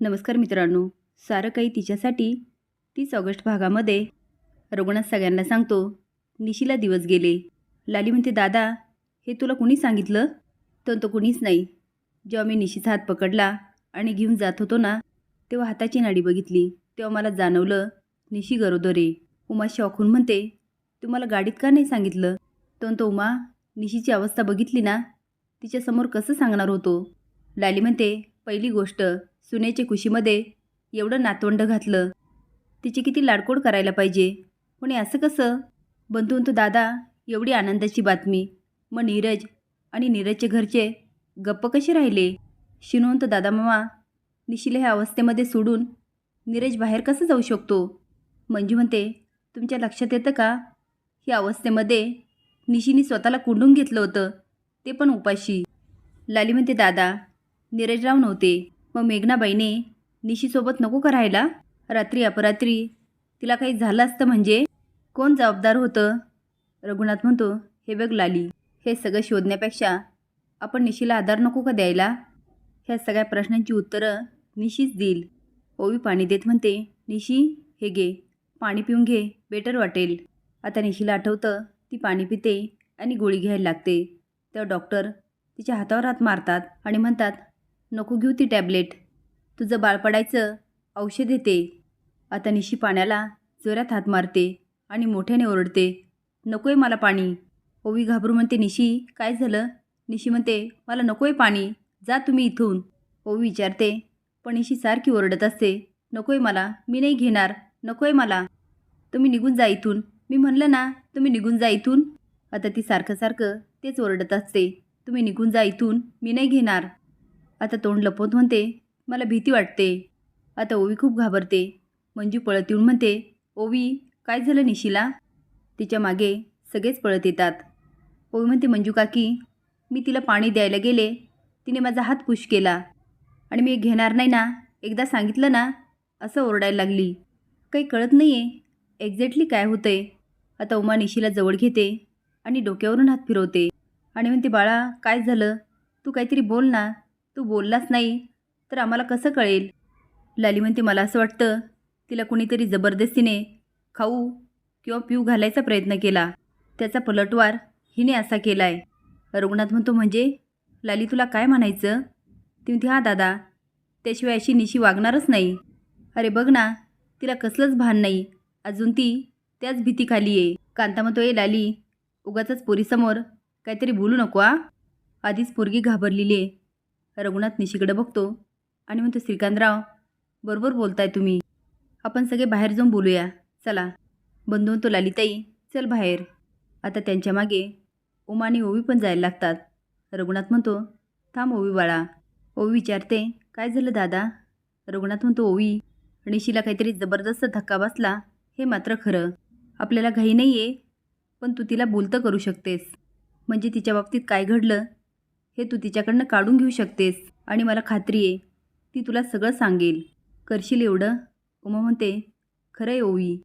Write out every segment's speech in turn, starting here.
नमस्कार मित्रांनो. सारं काही तिच्यासाठी तीस ऑगस्ट भागामध्ये रघुनाथ सगळ्यांना सांगतो निशीला दिवस गेले. लाली म्हणते दादा हे तुला कुणी सांगितलं? तर तो कुणीच नाही. जेव्हा मी निशीचा हात पकडला आणि घेऊन जात होतो ना तेव्हा हाताची नाडी बघितली. तेव्हा मला जाणवलं निशी गरोदर आहे. उमा शॉकून म्हणते तुम्हाला गाडीत का नाही सांगितलं? तर तो उमा निशीची अवस्था बघितली ना तिच्यासमोर कसं सांगणार होतो? लाली म्हणते पहिली गोष्ट सुनेच्या खुशीमध्ये एवढं नातवंड घातलं. तिची किती लाडकोड करायला पाहिजे? पण असं कसं? बंधून तो दादा एवढी आनंदाची बातमी. मग नीरज आणि नीरजचे घरचे गप्प कसे राहिले? शिनवंत दादा मामा निशिला ह्या अवस्थेमध्ये सोडून नीरज बाहेर कसं जाऊ शकतो? मंजू म्हणते तुमच्या लक्षात येतं का? ह्या अवस्थेमध्ये निशीने स्वतःला कुंडून घेतलं होतं ते पण उपाशी. लाली म्हणते दादा नीरजराव नव्हते. मग मेघनाबाईने निशीसोबत नको करायला रात्री अपरात्री. तिला काही झालं असतं म्हणजे? कोण जबाबदार होतं? रघुनाथ म्हणतो हे बघ लाली हे सगळं शोधण्यापेक्षा आपण निशीला आधार नको का द्यायला? ह्या सगळ्या प्रश्नांची उत्तरं निशीच देईल. ओवी पाणी देत म्हणते निशी हे घे. पाणी पिऊन घे. बेटर वाटेल. आता निशीला आठवतं ती पाणी पिते आणि गोळी घ्यायला लागते. तेव्हा डॉक्टर तिच्या हातावर हात मारतात आणि म्हणतात नको घेऊ ती टॅबलेट. तुझं बाळ पडायचं औषध येते. आता निशी पाण्याला जोरात हात मारते आणि मोठ्याने ओरडते. नको आहे मला पाणी. ओवी घाबरू म्हणते निशी काय झालं? निशी म्हणते मला नको आहे पाणी. जा तुम्ही इथून. ओवी विचारते पण निशी सारखी ओरडत असते नको आहे मला. मी नाही घेणार. नको आहे मला. तुम्ही निघून जा इथून. मी म्हणलं ना तुम्ही निघून जा इथून. आता ती सारखं सारखं तेच ओरडत असते तुम्ही निघून जा इथून. मी नाही घेणार. आता तोंड लपवत म्हणते मला भीती वाटते. आता ओवी खूप घाबरते. मंजू पळत येऊन म्हणते ओवी काय झालं निशीला? तिच्यामागे सगळेच पळत येतात. ओवी म्हणते मंजू काकी मी तिला पाणी द्यायला गेले. तिने माझा हात पुश केला. आणि मी घेणार नाही ना? एकदा सांगितलं ना? असं ओरडायला लागली. काही कळत नाही आहे एक्झॅक्टली काय होतं आहे आता उमा निशीला जवळ घेते आणि डोक्यावरून हात फिरवते. आणि म्हणते बाळा काय झालं? तू काहीतरी बोल ना. तू बोललाच नाही तर आम्हाला कसं कळेल? लाली म्हणते मला असं वाटतं तिला कुणीतरी जबरदस्तीने खाऊ किंवा पिऊ घालायचा प्रयत्न केला. त्याचा पलटवार हिने असा केला आहे रघुनाथ म्हणतो म्हणजे? लाली तुला काय म्हणायचं? ती म्हणते हां दादा त्याशिवाय अशी निशी वागणारच नाही. अरे बघ ना तिला कसलंच भान नाही. अजून ती त्याच भीतीखाली आहे. कांता म्हणतो ए लाली उगाचाच पोरीसमोर काहीतरी बोलू नको आ आधीच पोरगी घाबरलेली आहे. रघुनाथ निशीकडे बघतो आणि म्हणतो श्रीकांतराव बरोबर बोलताय तुम्ही. आपण सगळे बाहेर जाऊन बोलूया. चला. बंधू म्हणतो लालिताई चल बाहेर. आता त्यांच्या मागे उमा आणि ओवी पण जायला लागतात. रघुनाथ म्हणतो थांब ओवी बाळा. ओवी विचारते काय झालं दादा? रघुनाथ म्हणतो ओवी निशीला काहीतरी जबरदस्त धक्का बसला. हे मात्र खरं. आपल्याला घाई नाही आहे पण तू तिला बोलतं करू शकतेस. म्हणजे तिच्या बाबतीत काय घडलं हे तू तिच्याकडनं काढून घेऊ शकतेस आणि मला खात्री आहे ती तुला सगळं सांगेल. करशील एवढं? उमा म्हणते खरं आहे ओवी.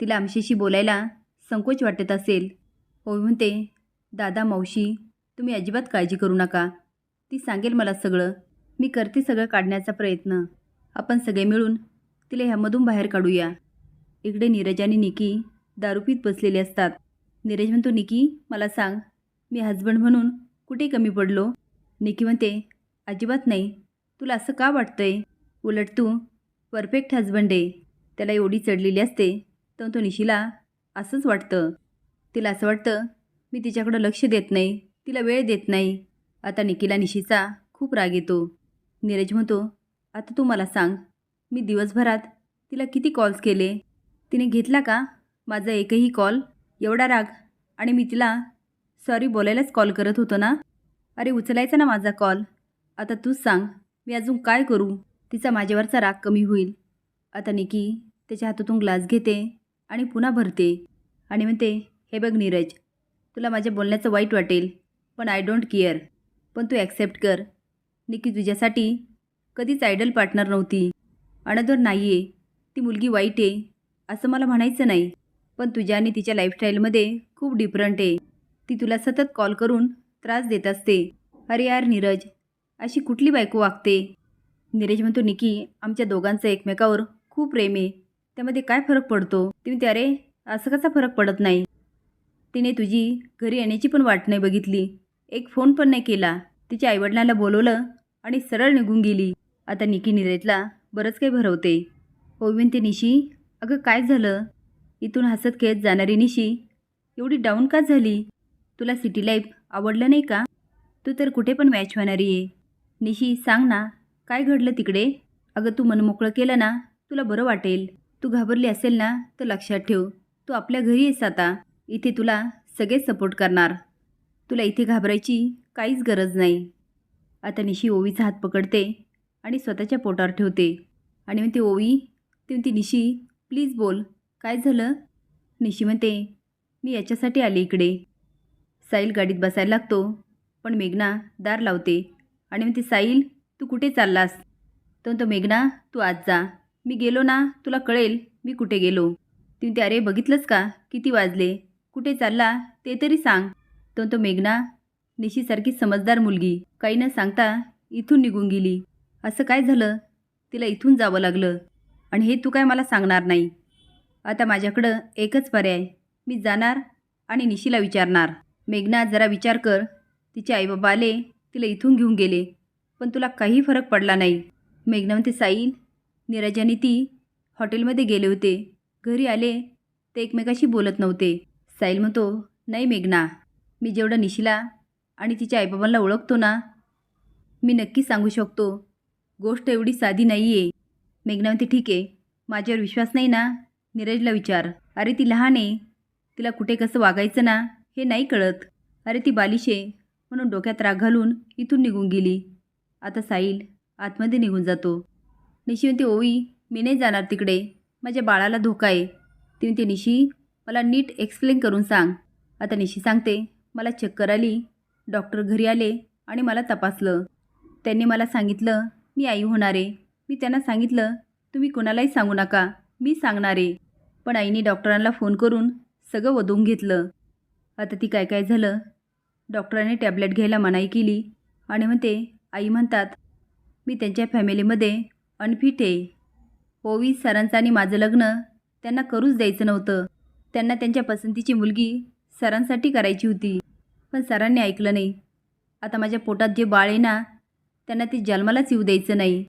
तिला आमच्याशी बोलायला संकोच वाटत असेल. ओवी म्हणते दादा मावशी तुम्ही अजिबात काळजी करू नका. ती सांगेल मला सगळं. मी करते सगळं काढण्याचा प्रयत्न. आपण सगळे मिळून तिला ह्यामधून बाहेर काढूया. इकडे नीरज आणि निकी दारू पीत बसलेले असतात. नीरज म्हणतो निकी मला सांग मी हजबंड म्हणून कुठे कमी पडलो? निकी म्हणते अजिबात नाही. तुला असं का वाटतंय? उलट तू परफेक्ट हजबंड आहे. त्याला एवढी चढलेली असते तर तो निशीला असंच वाटतं. तिला असं वाटतं मी तिच्याकडं लक्ष देत नाही. तिला वेळ देत नाही. आता निकीला निशीचा खूप राग येतो. नीरज म्हणतो आता तू मला सांग मी दिवसभरात तिला किती कॉल्स केले? तिने घेतला का? माझा एकही कॉल एवढा राग? आणि मी तिला सॉरी बोलायलाच कॉल करत होतो ना. अरे उचलायचा ना माझा कॉल. आता तूच सांग मी अजून काय करू? तिचा माझ्यावरचा राग कमी होईल. आता निकी त्याच्या हातातून ग्लास घेते आणि पुन्हा भरते. आणि म्हणते हे बघ नीरज तुला माझ्या बोलण्याचं वाईट वाटेल पण आय डोंट केअर पण तू ॲक्सेप्ट कर. निकी तुझ्यासाठी कधीच आयडल पार्टनर नव्हती. अनदर नाही आहे ती मुलगी वाईट आहे असं मला म्हणायचं नाही. पण तुझ्या आणि तिच्या लाईफस्टाईलमध्ये खूप डिफरंट आहे. ती तुला सतत कॉल करून त्रास देत असते. अरे यार नीरज अशी कुठली बायको वागते? नीरज म्हणतो निकी आमच्या दोघांचं एकमेकावर खूप प्रेम आहे. त्यामध्ये काय फरक पडतो? ती म्हणते अरे असं कसा फरक पडत नाही? तिने तुझी घरी येण्याची पण वाट नाही बघितली. एक फोन पण नाही केला. तिच्या आईवडिलांना बोलवलं आणि सरळ निघून गेली. आता निकी नीरजला बरंच काही भरवते. हो म्हणते निशी अगं काय झालं? इथून हसत खेळत जाणारी निशी एवढी डाऊन का झाली? तुला सिटी लाईफ आवडलं नाही का? तू तर कुठे पण मॅच होणारी आहे. निशी सांग ना काय घडलं तिकडे? अगं तू मनमोकळं केलं ना तुला बरं वाटेल. तू घाबरली असेल ना तर लक्षात ठेव. तू आपल्या घरी येस आता. इथे तुला सगळेच सपोर्ट करणार. तुला इथे घाबरायची काहीच गरज नाही. आता निशी ओवीचा हात पकडते आणि स्वतःच्या पोटावर ठेवते. आणि म्हणते ओवी ती म्हणते निशी प्लीज बोल काय झालं? निशी म्हणते मी याच्यासाठी आले इकडे. साईल गाडीत बसायला लागतो. पण मेघना दार लावते आणि म्हणते साईल तू कुठे चाललास? तर तो मेघना तू आज जा. मी गेलो ना तुला कळेल मी कुठे गेलो. ती म्हणते अरे बघितलंच का? किती वाजले? कुठे चालला? ते तरी सांग. तो मेघना निशीसारखी समजदार मुलगी. काही न सांगता इथून निघून गेली. असं काय झालं? तिला इथून जावं लागलं. आणि हे तू काय मला सांगणार नाही? आता माझ्याकडं एकच पर्याय. मी जाणार आणि निशीला विचारणार. मेघना जरा विचार कर. तिचे आईबाबा आले तिला इथून घेऊन गेले. पण तुला काही फरक पडला नाही. मेघना म्हणते साईल नीरजाने आणि ती हॉटेलमध्ये गेले होते. घरी आले ते एकमेकाशी बोलत नव्हते. साईल म्हणतो नाही मेघना मी जेवढं निशिला आणि तिच्या आईबाबांना ओळखतो ना मी नक्की सांगू शकतो. गोष्ट एवढी साधी नाही आहे मेघना म्हणते ठीक आहे माझ्यावर विश्वास नाही ना? नीरजला विचार. अरे ती लहान आहे. तिला कुठे कसं वागायचं ना? हे नाही कळत. अरे ती बालिश. आहे म्हणून डोक्यात राग घालून इथून निघून गेली. आता साईल आतमध्ये निघून जातो. निशी म्हणते ओई मी नाही जाणार तिकडे. माझ्या बाळाला धोका आहे. ती म्हणते निशी मला नीट एक्सप्लेन करून सांग. आता निशी सांगते मला चक्कर आली. डॉक्टर घरी आले आणि मला तपासलं. त्यांनी मला सांगितलं मी आई होणार आहे. मी त्यांना सांगितलं तुम्ही कोणालाही सांगू नका. मी सांगणार आहे. पण आईने डॉक्टरांना फोन करून सगळं वधवून घेतलं. आता ती काय काय झालं? डॉक्टरांनी टॅबलेट घ्यायला मनाई केली आणि म्हणते आई म्हणतात मी त्यांच्या फॅमिलीमध्ये अनफिट आहे. हो, ओवी सरांचं आणि माझं लग्न त्यांना करूच द्यायचं नव्हतं. त्यांना त्यांच्या पसंतीची मुलगी सरांसाठी करायची होती. पण सरांनी ऐकलं नाही. आता माझ्या पोटात जे बाळ आहे ना त्यांना ते जन्मालाच येऊ द्यायचं नाही.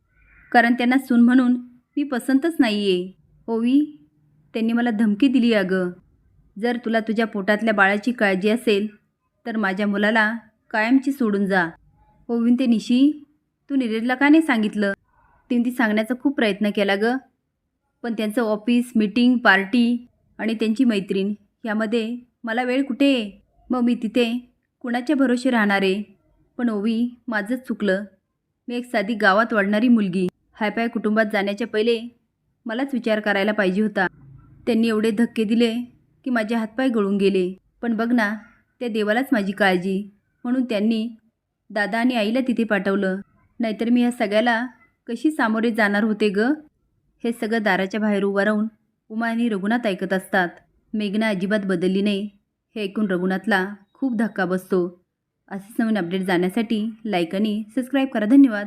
कारण त्यांना सून म्हणून मी पसंतच नाही आहे ओवी हो, त्यांनी मला धमकी दिली अगं. जर तुला तुझ्या पोटातल्या बाळाची काळजी असेल तर माझ्या मुलाला कायमची सोडून जा. ओवीन ते निशी तू नीरजला का नाही सांगितलं? तिने ती सांगण्याचा खूप प्रयत्न केला ग. पण त्यांचं ऑफिस मीटिंग पार्टी आणि त्यांची मैत्रीण यामध्ये मला वेळ कुठे? आहे मग मी तिथे कुणाच्या भरोशी राहणार आहे? पण ओवी माझंच चुकलं. मी एक साधी गावात वाढणारी मुलगी. हायपाय कुटुंबात जाण्याच्या पहिले मलाच विचार करायला पाहिजे होता. त्यांनी एवढे धक्के दिले की माझे हातपाय गळून गेले. पण बघ ना त्या देवालाच माझी काळजी. म्हणून त्यांनी दादा आणि आईला तिथे पाठवलं. नाहीतर मी ह्या सगळ्याला कशी सामोरे जाणार होते ग? हे सगळं दाराच्या बाहेर उभं राहून उमा आणि रघुनाथ ऐकत असतात. मेघना अजिबात बदलली नाही. हे ऐकून रघुनाथला खूप धक्का बसतो. असेच नवीन अपडेट जाण्यासाठी लाईक आणि सबस्क्राईब करा. धन्यवाद.